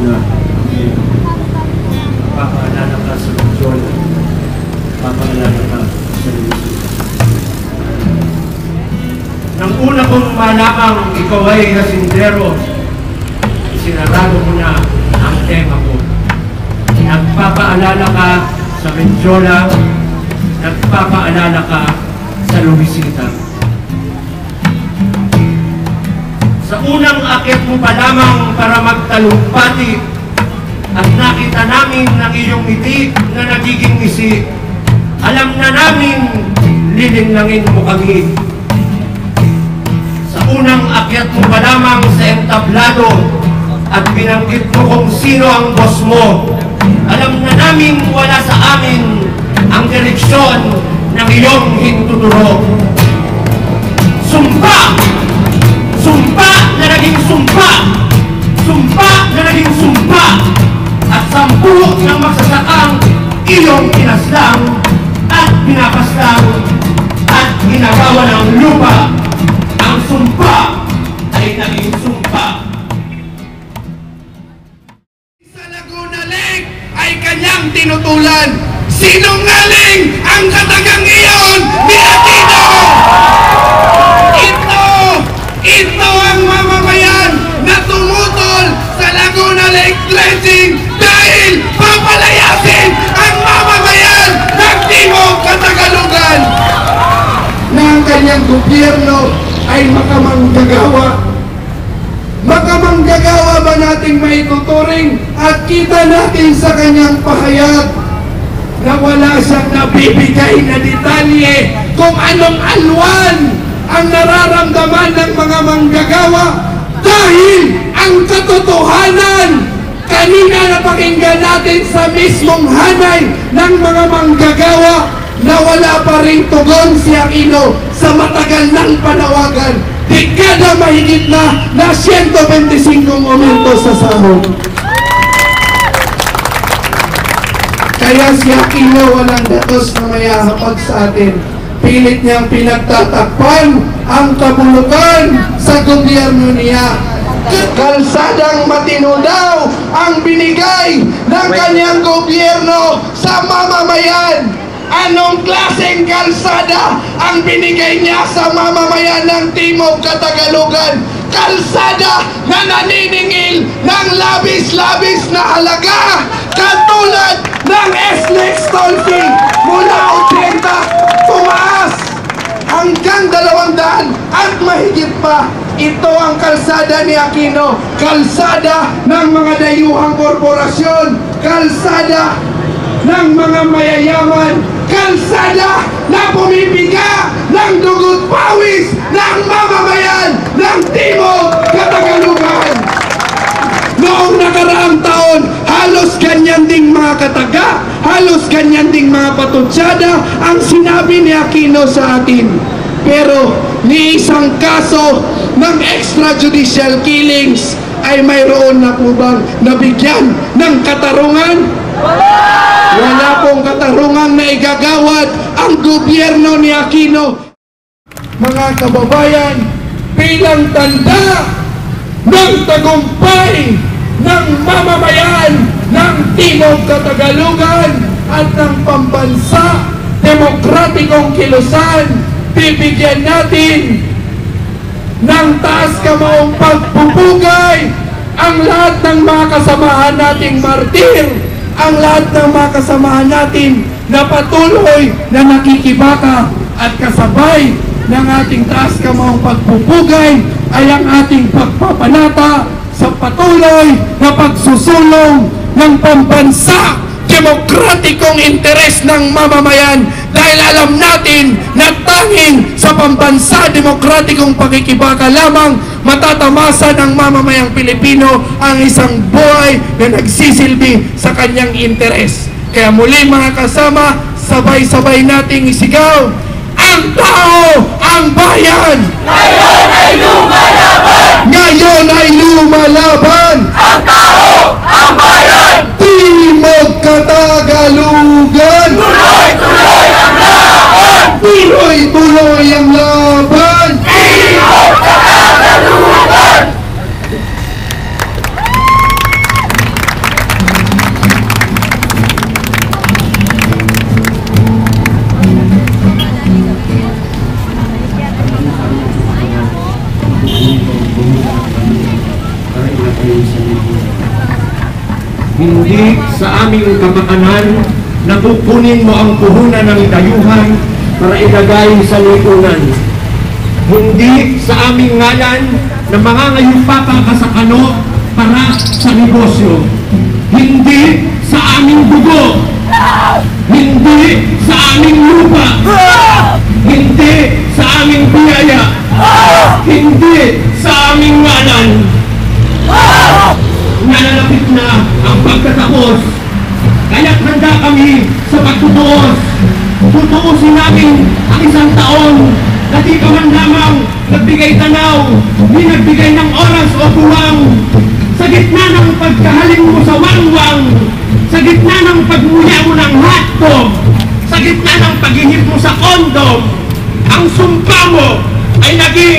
Na kami papaalala ka sa Luzon, papaalala ka sa Luzon. Nang una kong malaang ikaw ay kasindero, sinarado ko na ang tema ko. Nagpapaalala ka sa Menjola, nagpapaalala ka sa Luisita. Sa unang akit mo pa lamang para magtalumpati at nakita namin ng iyong ngiti na nagiging isi, alam na namin lilinlangin mo kami. Sa unang akyat mo pa lamang sa entablado at binanggit mo kung sino ang boss mo, alam na namin wala sa amin ang direksyon ng iyong hintuturo. Sumpa! Sumpa na naging sumpa! Sumpa na naging sumpa! At sampu ng magsasakang iyong pinaslang at pinapaslang at ginagawa ng lupa. Ang sumpa ay naging sumpa. Sa Laguna Lake ay kanyang tinutulan. Sinungaling ang katagang iyon kanyang gobyerno ay makamanggagawa. Makamanggagawa ba nating maituturing at kita natin sa kanyang pahayag na wala siyang nabibigay na detalye kung anong alwan ang nararamdaman ng mga manggagawa dahil ang katotohanan kanina napakinggan natin sa mismong hanay ng mga manggagawa na wala pa rin tugon si Aquino sa matagal ng panawagan dekada mahigit na na 125 momento sa sahod. Kaya si Aquino walang datos na mayahapag sa atin. Pilit niyang pinagtatakpan ang kabulukan sa gobyerno niya. Kalsadang matino daw ang binigay ng kanyang gobyerno sa mamamayan. Anong klaseng kalsada ang binigay niya sa mamamayan ng Timog Katagalugan? Kalsada na naniningil ng labis-labis na halaga katulad ng SLEX toll fee mula 80 tumaas hanggang 200 at mahigit pa. Ito ang kalsada ni Aquino. Kalsada ng mga dayuhang korporasyon. Kalsada ng mga mayayaman kalsada na pumipiga ng dugot pawis ng mamamayan ng Timog Katagalugan Noong nakaraang taon, halos ganyan ding mga kataga, halos ganyan ding mga patutsada ang sinabi ni Aquino sa atin. Pero ni isang kaso ng extrajudicial killings ay mayroon na po bang nabigyan ng katarungan? Wala pong katarungan na igagawad ang gobyerno ni Aquino. Mga kababayan, bilang tanda ng tagumpay ng mamamayan ng Timog Katagalugan at ng pambansa demokratikong kilusan, bibigyan natin ng taas kamaong pagpupugay ang lahat ng mga kasamahan nating martir, ang lahat ng mga kasamahan natin na patuloy na nakikibaka at kasabay ng ating taas kamaong pagpupugay ay ang ating pagpapanata sa patuloy na pagsusulong ng pambansa demokratikong interes ng mamamayan dahil alam natin na tanging sa pambansa demokratikong pakikibaka lamang matatamasa ng mamamayang Pilipino ang isang buhay na nagsisilbi sa kanyang interes. Kaya muli mga kasama, sabay-sabay nating isigaw, ang tao, ang bayan! Ngayon ay lumalaban! Ngayon ay Hindi sa aming kapakanan na kukunin mo ang puhunan ng dayuhan para ilagay sa lipunan. Hindi sa aming ngalan na mangangayupa ka sa kano para sa negosyo. Hindi sa aming dugo. Hindi sa aming lupa. Hindi sa aming biyaya. Hindi sa aming ngalan. Nalalapit na ang pagtatapos. Kaya't handa kami sa pagtutuos. Tutuusin namin ang isang taon na di ka man lamang nagbigay tanaw, di nagbigay ng oras o buwang. Sa gitna ng pagkahaling mo sa wangwang, sa gitna ng pagmuya mo ng hotdog, sa gitna ng paghihip mo sa kondom, ang sumpa mo ay naging